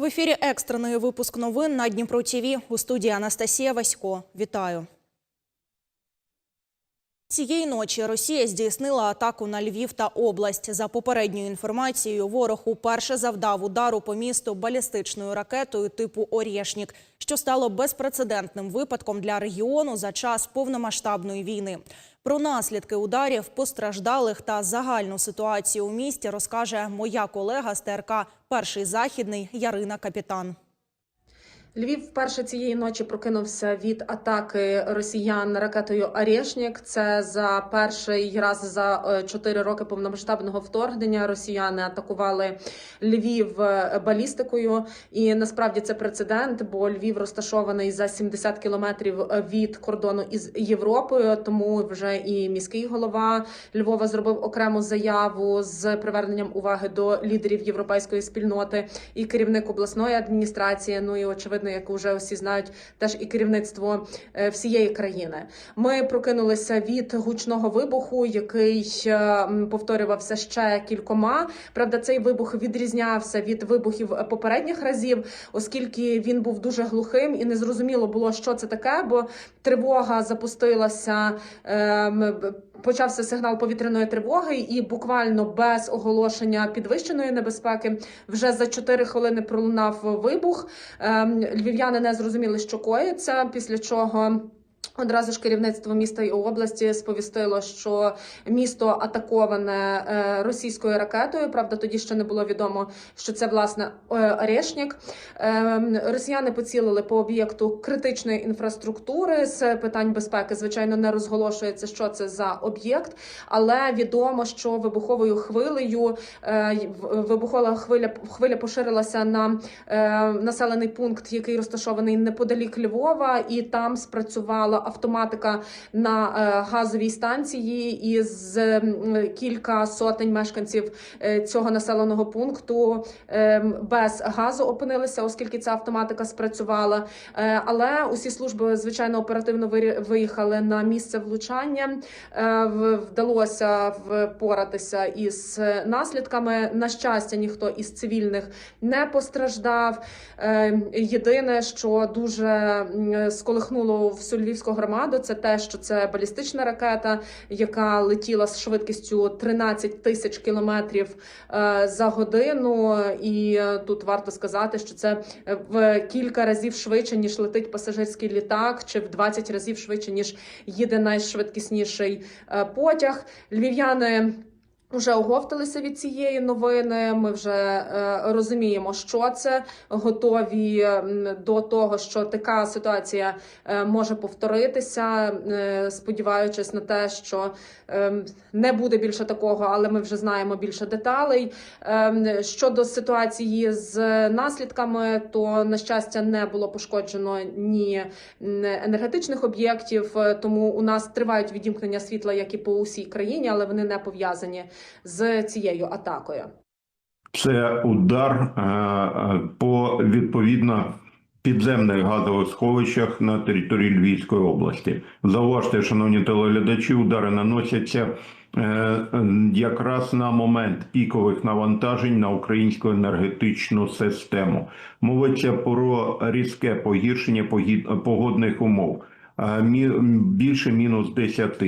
В ефірі екстрений випуск новин на Дніпро ТІВІ. У студії Анастасія Васько. Вітаю. Цієї ночі Росія здійснила атаку на Львів та область. За попередньою інформацією, ворог уперше завдав удару по місту балістичною ракетою типу «Орєшнік», що стало безпрецедентним випадком для регіону за час повномасштабної війни. Про наслідки ударів, постраждалих та загальну ситуацію у місті розкаже моя колега з ТРК Перший західний Ярина Капітан. Львів вперше цієї ночі прокинувся від атаки росіян ракетою «Орєшнік». Це за перший раз за е, чотири роки повномасштабного вторгнення. Росіяни атакували Львів е, балістикою, і насправді це прецедент, бо Львів розташований за 70 кілометрів е, від кордону із Європою. Тому вже і міський голова Львова зробив окрему заяву з приверненням уваги до лідерів європейської спільноти і керівник обласної адміністрації. Ну і очевидно, як вже всі знають, теж і керівництво е, всієї країни. Ми прокинулися від гучного вибуху, який е, повторювався ще кількома. Правда, цей вибух відрізнявся від вибухів попередніх разів, оскільки він був дуже глухим і незрозуміло було, що це таке, бо тривога запустилася. ем, Почався сигнал повітряної тривоги, і буквально без оголошення підвищеної небезпеки вже за 4 хвилини пролунав вибух. Ем, Львів'яни не зрозуміли, що коїться, після чого. Одразу ж керівництво міста і області сповістило, що місто атаковане е, російською ракетою. Правда, тоді ще не було відомо, що це власне е, Орешнік. Е, Росіяни поцілили по об'єкту критичної інфраструктури з питань безпеки. Звичайно, не розголошується, що це за об'єкт, але відомо, що вибуховою хвилею е, вибухова хвиля хвиля поширилася на населений пункт, який розташований неподалік Львова, і там спрацювала автоматика на е, газовій станції, і з кілька сотень мешканців е, цього населеного пункту е, без газу опинилися, оскільки ця автоматика спрацювала. Е, Але усі служби звичайно оперативно виїхали на місце влучання. Е, Вдалося впоратися із е, наслідками. На щастя, ніхто із цивільних не постраждав. Е, Єдине, що дуже сколихнуло всю львівську громаду, це те, що це балістична ракета, яка летіла з швидкістю 13 тисяч кілометрів е, за годину. І е, тут варто сказати, що це е, в кілька разів швидше ніж летить пасажирський літак, чи в 20 разів швидше ніж їде найшвидкісніший потяг. Львів'яни. Вже оговталися від цієї новини. Ми вже е, розуміємо, що це готові до того, що така ситуація е, може повторитися, е, сподіваючись на те, що е, не буде більше такого, але ми вже знаємо більше деталей. Е, щодо ситуації з наслідками, то на щастя не було пошкоджено ні енергетичних об'єктів, е, тому у нас тривають відімкнення світла, як і по усій країні, але вони не пов'язані з цією атакою. Це удар е, е, по відповідно підземних газових сховищах на території Львівської області. Зауважте, шановні телеглядачі, удари наносяться е, якраз на момент пікових навантажень на українську енергетичну систему. Мовиться про різке погіршення погодних умов. Більше мінус 10.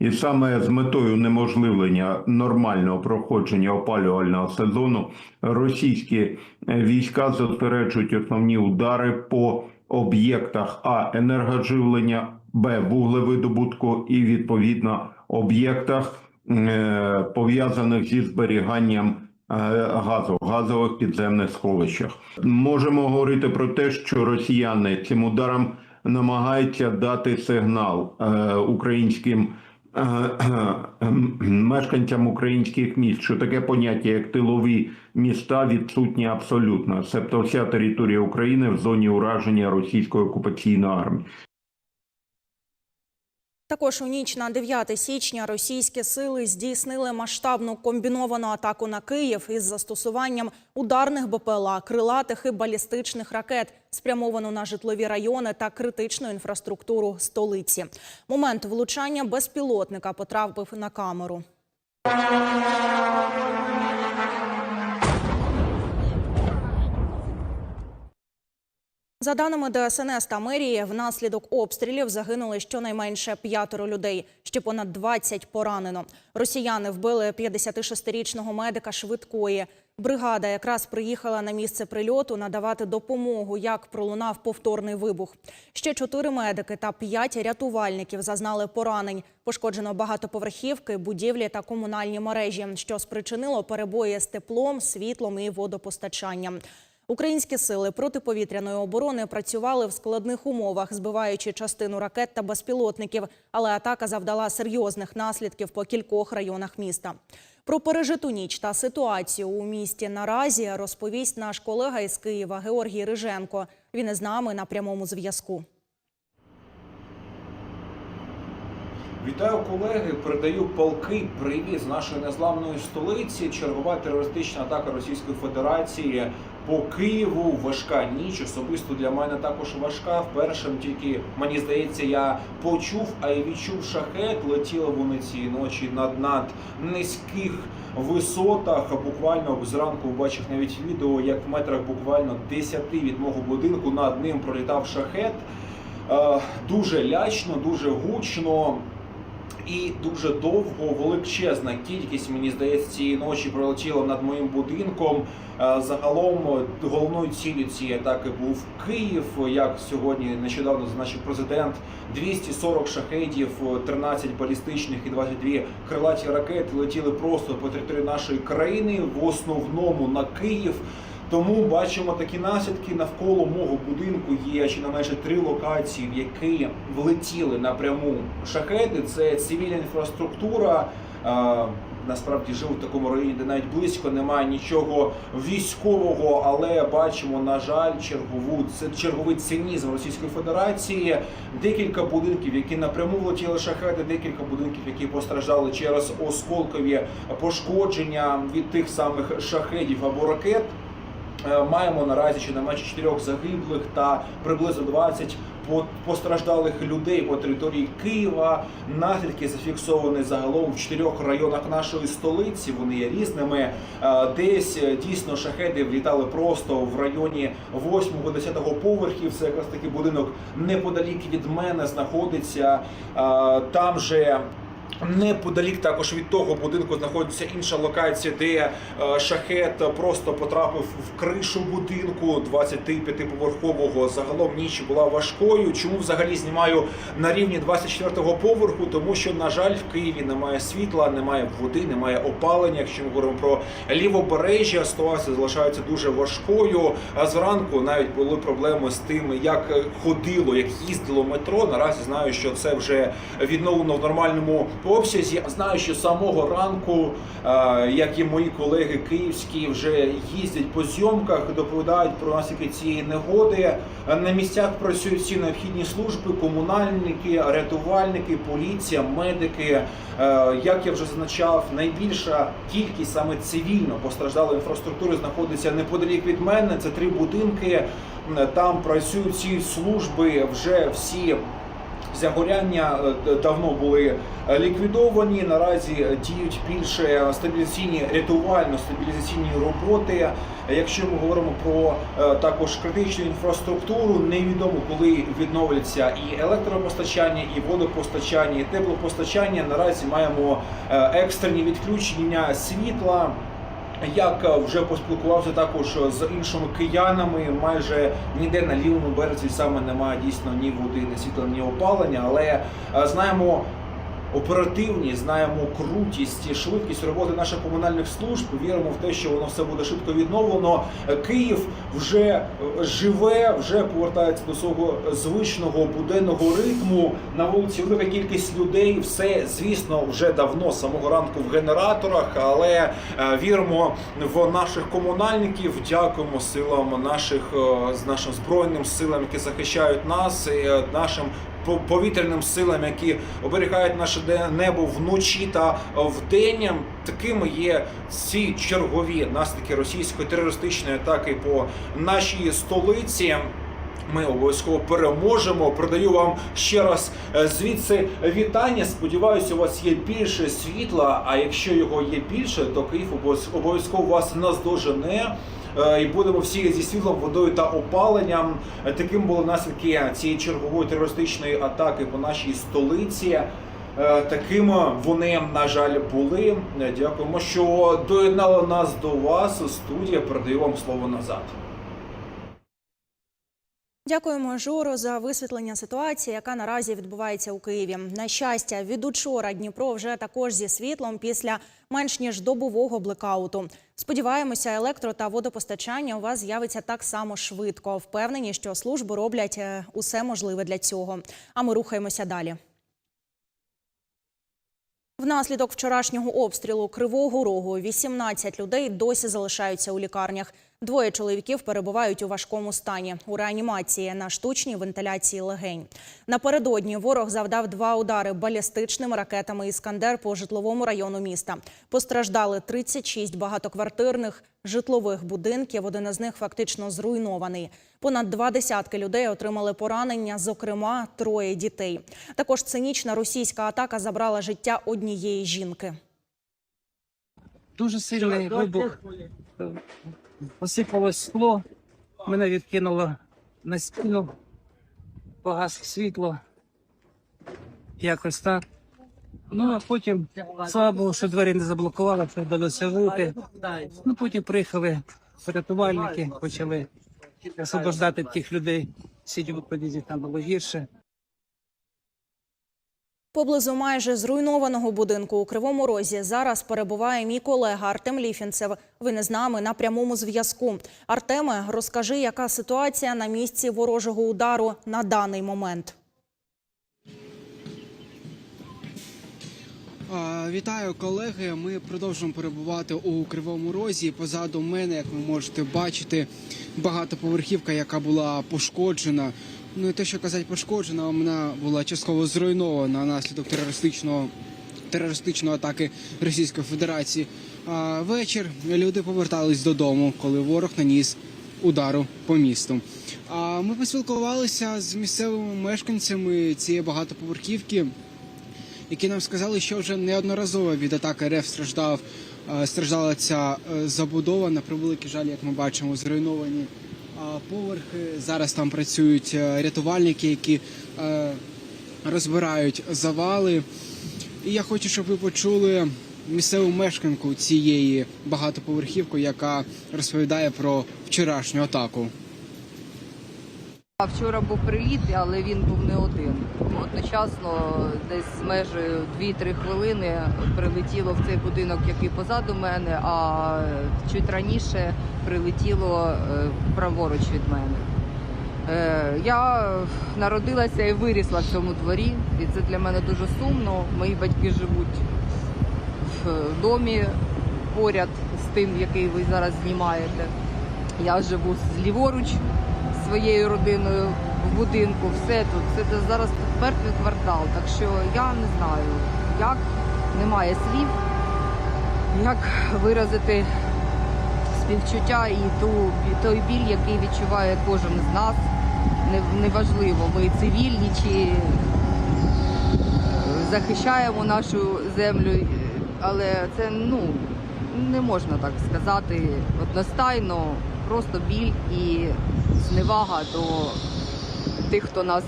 І саме з метою унеможливлення нормального проходження опалювального сезону російські е, війська зосереджують основні удари по об'єктах а енергоживлення, б вуглевидобутку і відповідно об'єктах е, пов'язаних зі зберіганням е, газу, газових підземних сховищах. Можемо говорити про те, що росіяни цим ударом намагаються дати сигнал українським мешканцям українських міст, що таке поняття, як тилові міста, відсутнє абсолютно. Себто вся територія України в зоні ураження російської окупаційної армії. Також у ніч на 9 січня російські сили здійснили масштабну комбіновану атаку на Київ із застосуванням ударних БПЛА, крилатих і балістичних ракет, спрямовану на житлові райони та критичну інфраструктуру столиці. Момент влучання безпілотника потрапив на камеру. За даними ДСНС та мерії, внаслідок обстрілів загинули щонайменше п'ятеро людей. Ще понад 20 поранено. Росіяни вбили 56-річного медика швидкої. Бригада якраз приїхала на місце прильоту надавати допомогу, як пролунав повторний вибух. Ще чотири медики та п'ять рятувальників зазнали поранень. Пошкоджено багатоповерхівки, будівлі та комунальні мережі, що спричинило перебої з теплом, світлом і водопостачанням. Українські сили протиповітряної оборони працювали в складних умовах, збиваючи частину ракет та безпілотників, але атака завдала серйозних наслідків по кількох районах міста. Про пережиту ніч та ситуацію у місті наразі розповість наш колега із Києва Георгій Риженко. Він із нами на прямому зв'язку. Вітаю колеги. Передаю полки. Привіт з нашої незламної столиці. Чергова терористична атака Російської Федерації по Києву. Важка ніч. Особисто для мене також важка. Вперше тільки мені здається, я почув, а й відчув шахет. Летіли вони цієї ночі над над низьких висотах. Буквально зранку бачив навіть відео, як в метрах буквально 10 від мого будинку над ним пролітав шахет. Е, Дуже лячно, дуже гучно. І дуже довго величезна кількість, мені здається, цієї ночі пролетіла над моїм будинком. Е, Загалом головною ціллю цієї атаки був Київ. Як сьогодні нещодавно зазначив президент, 240 шахедів, е, 13 балістичних і 22 крилаті ракети летіли просто по території нашої країни, в основному на Київ. Тому бачимо такі наслідки навколо мого будинку. Є щонайменше три локації, в які влетіли напряму шахеди. Це цивільна інфраструктура. Насправді жив у такому районі, де навіть близько немає нічого військового, але бачимо, на жаль, чергову це черговий цинізм Російської Федерації. Декілька будинків, які напряму влетіли шахеди, декілька будинків, які постраждали через осколкові пошкодження від тих самих шахедів або ракет. Е, Маємо наразі щонайменше 4 загиблих та приблизно 20 по- постраждалих людей по території Києва. Наслідки зафіксовані загалом в чотирьох районах нашої столиці. Вони є різними. Е, Десь е, дійсно шахеди влітали просто в районі 8-10 поверхів. Це якраз таки будинок неподалік від мене знаходиться. Там же. Неподалік також від того будинку знаходиться інша локація, де е, шахет просто потрапив в кришу будинку 25-поверхового. Загалом ніч була важкою. Чому взагалі знімаю на рівні 24-го поверху? Тому що, на жаль, в Києві немає світла, немає води, немає опалення. Якщо ми говоримо про лівобережжя, ситуація залишається дуже важкою. А зранку навіть були проблеми з тим, як ходило, як їздило метро. Наразі знаю, що це вже відновлено в нормальному обсязі. Знаю, що самого ранку, е, як і мої колеги київські, вже їздять по зйомках, доповідають про наслідки цієї негоди. На місцях працюють всі необхідні служби, комунальники, рятувальники, поліція, медики. Е, Як я вже зазначав, найбільша кількість саме цивільно постраждалої інфраструктури знаходиться неподалік від мене. Це три будинки. Там працюють ці служби вже всі. Загоряння е, давно були е, ліквідовані. Наразі діють більше стабілізаційні рятувально-стабілізаційні роботи. Якщо ми говоримо про е, також критичну інфраструктуру, невідомо коли відновляться і електропостачання, і водопостачання, і теплопостачання. Наразі маємо екстрені відключення світла. Як е, вже поспілкувався також з іншими киянами, майже ніде на лівому березі саме немає дійсно ні води, ні світла, ні опалення, але е, знаємо. Оперативність, знаємо крутість і швидкість роботи наших комунальних служб. Віримо в те, що воно все буде швидко відновлено. Київ вже е, живе, вже повертається до свого звичного буденного ритму. На вулиці велика кількість людей. Все, звісно, вже давно самого ранку в генераторах, але е, віримо в наших комунальників. Дякуємо силам наших е, з нашим збройним силам, які захищають нас, і нашим повітряним силам, які оберігають наше небо вночі та вдень. Такими є ці чергові наслідки російської терористичної атаки по нашій столиці. Ми обов'язково переможемо. Продаю вам ще раз е, звідси вітання. Сподіваюся, у вас є більше світла. А якщо його є більше, то Київ обов'язково вас наздожене. Е, і будемо всі зі світлом, водою та опаленням. Е, Таким були наслідки цієї чергової терористичної атаки по нашій столиці. Таким Такими вони, на жаль, були. Е, Дякуємо, що доєднали нас до вас. Студія передаю вам слово назад. Дякуємо Жоро за висвітлення ситуації, яка наразі відбувається у Києві. На щастя, від учора Дніпро вже також зі світлом після менш ніж добового блекауту. Сподіваємося, електро та водопостачання у вас з'явиться так само швидко. Впевнені, що служби роблять е, усе можливе для цього. А ми рухаємося далі. Внаслідок вчорашнього обстрілу Кривого Рогу 18 людей досі залишаються у лікарнях. Двоє чоловіків перебувають у важкому стані у реанімації на штучній вентиляції легень. Напередодні ворог завдав два удари балістичними ракетами «Іскандер» по житловому району міста. Постраждали 36 багатоквартирних житлових будинків. Один із них фактично зруйнований. Понад два десятки людей отримали поранення, зокрема троє дітей. Також цинічна російська атака забрала життя однієї жінки. Дуже сильний вибух. Посипалось скло, мене відкинуло на стіну, погас світло. Якось так. Ну, а потім, слава Богу, що двері не заблокували, що вдалося вийти. Ну, потім приїхали рятувальники, почали освобождати тих людей. Сидів у під'їзді, там було гірше. Поблизу майже зруйнованого будинку у Кривому Розі зараз перебуває мій колега Артем Ліфінцев. Він із нами на прямому зв'язку. Артеме, розкажи, яка ситуація на місці ворожого удару на даний момент. Вітаю, колеги. Ми продовжуємо перебувати у Кривому Розі. Позаду мене, як ви можете бачити, багатоповерхівка, яка була пошкоджена. Ну і те, що казати пошкоджена, вона була частково зруйнована наслідок терористичного терористичної атаки Російської Федерації. А вечір люди повертались додому, коли ворог наніс удару по місту. А ми поспілкувалися з місцевими мешканцями цієї багатоповерхівки які нам сказали, що вже неодноразово від атаки РФ страждав е, страждала ця е, забудова. На превеликий жаль, як ми бачимо, зруйновані поверхи. Зараз там працюють е, рятувальники, які е, розбирають завали. І я хочу, щоб ви почули місцеву мешканку цієї багатоповерхівки, яка розповідає про вчорашню атаку. Вчора був приліт, але він був не один. Одночасно, десь з межею 2-3 хвилини прилетіло в цей будинок, який позаду мене, а чуть раніше прилетіло е, праворуч від мене. Е, Я народилася і вирісла в цьому дворі, і це для мене дуже сумно. Мої батьки живуть в домі поряд з тим, який ви зараз знімаєте. Я живу зліворуч своєю родиною в будинку. Все тут. Це зараз мертвий квартал. Так що я не знаю, як немає слів, як виразити співчуття і ту, той біль, який відчуває кожен з нас. Не- Неважливо, ми цивільні чи захищаємо нашу землю, але це ну не можна так сказати одностайно, просто біль і зневага до тих, хто нас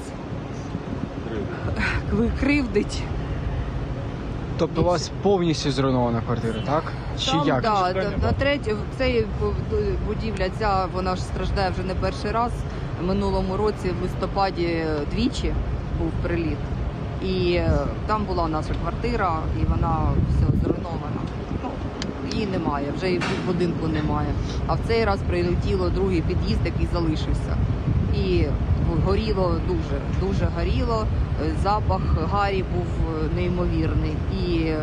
кривдить. Тобто у вас повністю зруйнована квартира, так? Чи Там, як? да, да, на третє, цей будівля ця вона ж страждає вже не перший раз. В минулому році в листопаді двічі був приліт. І е, там була наша квартира, і вона все зруйнована. Її немає, вже і в будинку немає. А в цей раз прилетіло другий під'їзд, який залишився. І горіло дуже, дуже горіло. Е, Запах гарі був неймовірний. І е,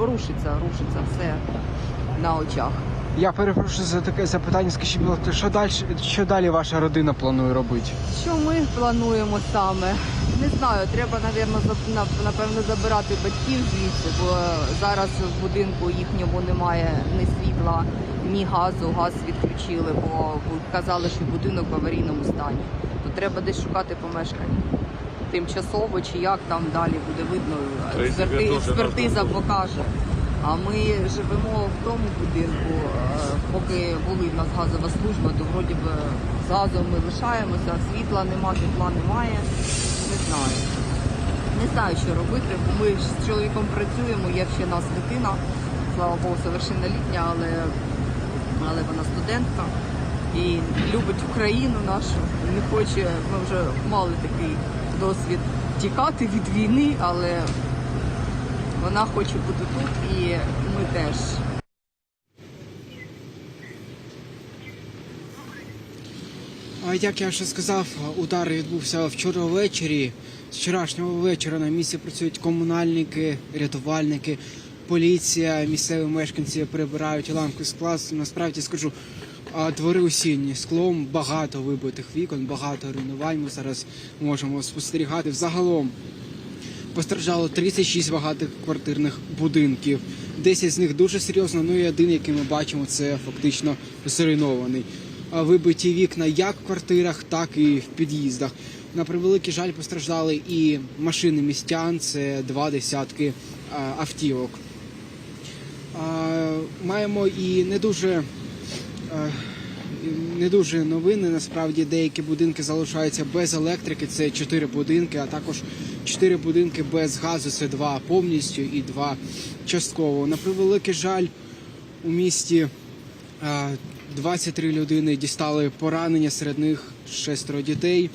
рушиться, рушиться все на очах. Я перепрошую за таке запитання. Скажіть, що далі, що далі ваша родина планує робити? Що ми плануємо саме? Не знаю, треба, напевно, за- напевно, забирати батьків звідси, бо зараз в будинку їхньому немає ні світла, ні газу. Газ відключили, бо казали, що будинок в аварійному стані. То треба десь шукати помешкання. Тимчасово чи як там далі буде видно. Експерти, експертиза покаже. А ми живемо в тому будинку, е, поки були в нас газова служба, то вроді би з газом ми лишаємося, світла нема, тепла немає. Знаю. Не знаю, що робити, бо ми з чоловіком працюємо, є ще нас дитина, слава Богу, совершеннолітня, але, але вона студентка і любить Україну нашу. Не хоче, ми вже мали такий досвід тікати від війни, але вона хоче бути тут і ми теж. А як я вже сказав, удар відбувся вчора ввечері. З вчорашнього вечора на місці працюють комунальники, рятувальники, поліція, місцеві мешканці прибирають ламки скла. Насправді скажу, двори усінні склом, багато вибитих вікон, багато руйнувань. Ми зараз можемо спостерігати. Взагалом постраждало 36 багатоквартирних будинків. 10 з них дуже серйозно. Ну і один, який ми бачимо, це фактично зруйнований. Вибиті вікна як в квартирах, так і в під'їздах. На превеликий жаль постраждали і машини містян. Це два десятки автівок. Маємо і не дуже не дуже новини. Насправді деякі будинки залишаються без електрики. Це чотири будинки, а також чотири будинки без газу. Це два повністю і два частково. На превеликий жаль, у місті 23 людини дістали поранення, серед них шестеро дітей.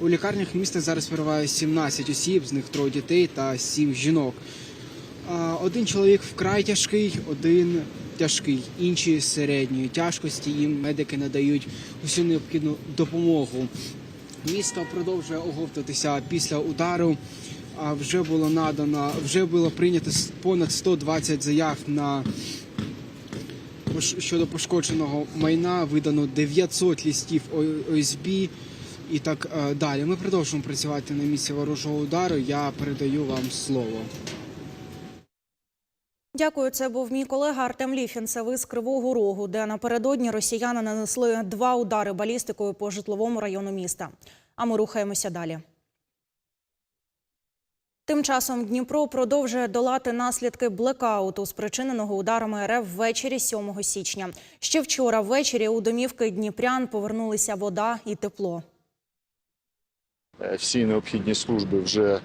У лікарнях міста зараз перебуває 17 осіб, з них троє дітей та 7 жінок. Один чоловік вкрай тяжкий, один тяжкий, інші середньої тяжкості. Їм медики надають усю необхідну допомогу. Місто продовжує оговтатися після удару. Вже було надано, вже було прийнято понад 120 заяв на щодо пошкодженого майна. Видано 900 листів О- ОСБ і так е, далі. Ми продовжуємо працювати на місці ворожого удару. Я передаю вам слово. Дякую. Це був мій колега Артем Ліфінцев із Кривого Рогу, де напередодні росіяни нанесли два удари балістикою по житловому району міста. А ми рухаємося далі. Тим часом Дніпро продовжує долати наслідки блекауту, спричиненого ударами РФ ввечері 7 січня. Ще вчора ввечері у домівки Дніпрян повернулися вода і тепло. Е, Всі необхідні служби вже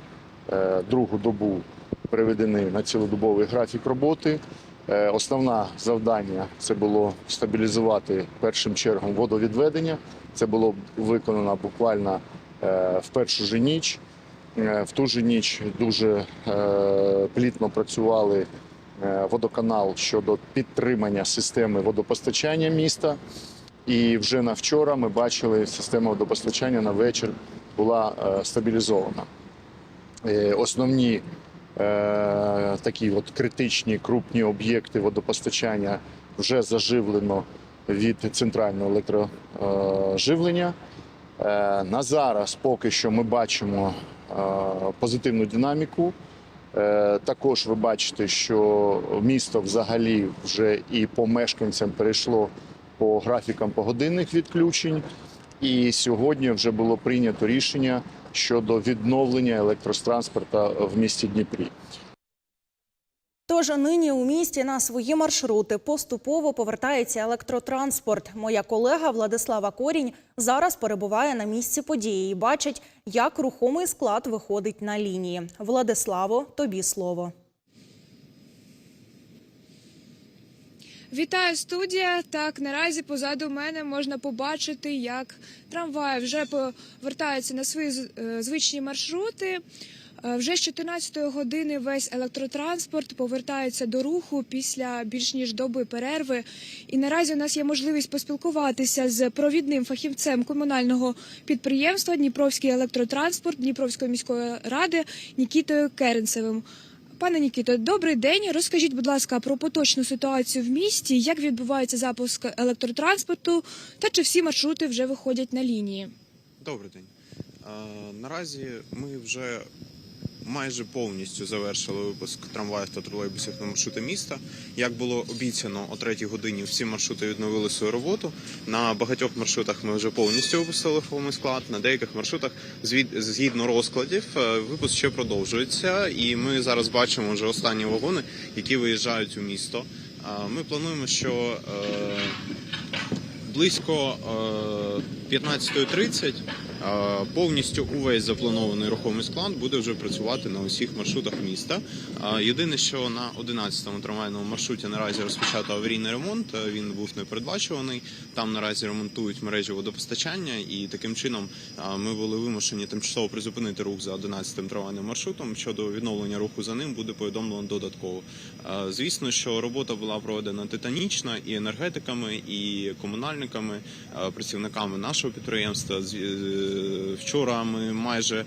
е, другу добу переведені на цілодобовий графік роботи. Е, Основне завдання це було стабілізувати першим чергом водовідведення. Це було виконано буквально в першу же ніч. Е, В ту же ніч дуже е, плітно працювали е, водоканал щодо підтримання системи водопостачання міста. І вже на вчора ми бачили, система водопостачання на вечір була стабілізована. Основні такі от критичні крупні об'єкти водопостачання вже заживлено від центрального електроживлення. На зараз поки що ми бачимо позитивну динаміку. Е, Також ви бачите, що місто взагалі вже і по мешканцям перейшло по графікам погодинних відключень. І сьогодні вже було прийнято рішення щодо відновлення електротранспорту в місті Дніпрі. Тож нині у місті на свої маршрути поступово повертається електротранспорт. Моя колега Владислава Корінь зараз перебуває на місці події і бачить, як рухомий склад виходить на лінії. Владиславо, тобі слово. Вітаю студія. Так наразі позаду мене можна побачити, як трамваї вже повертаються на свої е, звичні маршрути. Е, Вже з 14 години весь електротранспорт повертається до руху після більш ніж доби перерви. І наразі у нас є можливість поспілкуватися з провідним фахівцем комунального підприємства Дніпровський електротранспорт Дніпровської міської ради Нікітою Керенцевим. Пане Нікіто, добрий день. Розкажіть, будь ласка, про поточну ситуацію в місті, як відбувається запуск електротранспорту та чи всі маршрути вже виходять на лінії? Добрий день. Е, Наразі ми вже майже повністю завершили випуск трамваїв та тролейбусів на маршрути міста. Як було обіцяно, о третій годині всі маршрути відновили свою роботу. На багатьох маршрутах ми вже повністю випустили повний склад. На деяких маршрутах згідно розкладів е, випуск ще продовжується, і ми зараз бачимо вже останні вагони, які виїжджають у місто. Е, Ми плануємо, що е, близько е, 15.30 е, повністю увесь запланований рухомий склад буде вже працювати на усіх маршрутах міста. Єдине, що на 11-му трамвайному маршруті наразі розпочато аварійний ремонт. Він був непередбачуваний. Там наразі ремонтують мережі водопостачання, і таким чином ми були вимушені тимчасово призупинити рух за 11-м трамвайним маршрутом. Щодо відновлення руху за ним буде повідомлено додатково. Звісно, що робота була проведена титанічно і енергетиками, і комунальниками, працівниками нашого підприємства. Вчора ми майже е,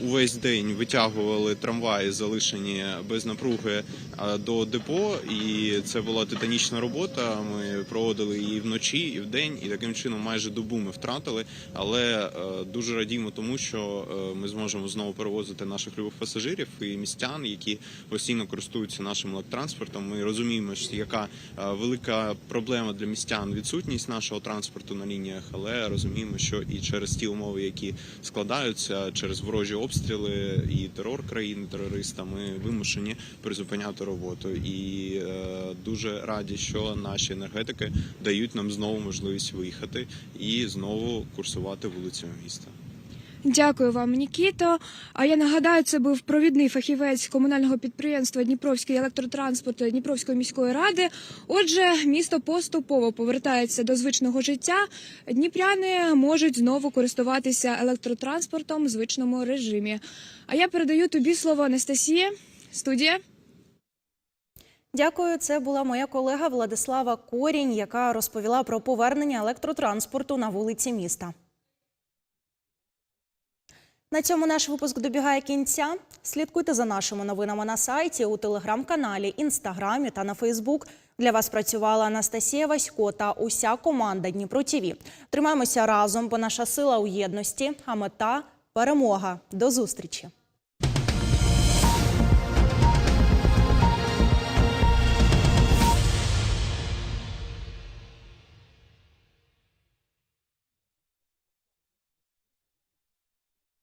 увесь день витягували трамваї, залишені без напруги е, до депо, і це була титанічна робота. Ми проводили її вночі і вдень, і таким чином майже добу ми втратили. Але е, дуже радіємо тому, що ми зможемо знову перевозити наших любих пасажирів і містян, які постійно користуються нашим електротранспортом. Ми розуміємо, що яка велика проблема для містян відсутність нашого транспорту на лініях, але розуміємо, що і через ті умови, які складаються через ворожі обстріли і терор країни терористами вимушені призупиняти роботу. І е, дуже раді, що наші енергетики дають нам знову можливість виїхати і знову курсувати вулицями міста. Дякую вам, Нікіто. А я нагадаю, це був провідний фахівець комунального підприємства Дніпровський електротранспорт Дніпровської міської ради. Отже, місто поступово повертається до звичного життя. Дніпряни можуть знову користуватися електротранспортом в звичному режимі. А я передаю тобі слово Анастасія. Студія. Дякую. Це була моя колега Владислава Корінь, яка розповіла про повернення електротранспорту на вулиці міста. На цьому наш випуск добігає кінця. Слідкуйте за нашими новинами на сайті, у телеграм-каналі, інстаграмі та на Фейсбук. Для вас працювала Анастасія Васько та уся команда Дніпро ТІВІ. Тримаємося разом, бо наша сила у єдності, а мета перемога. До зустрічі.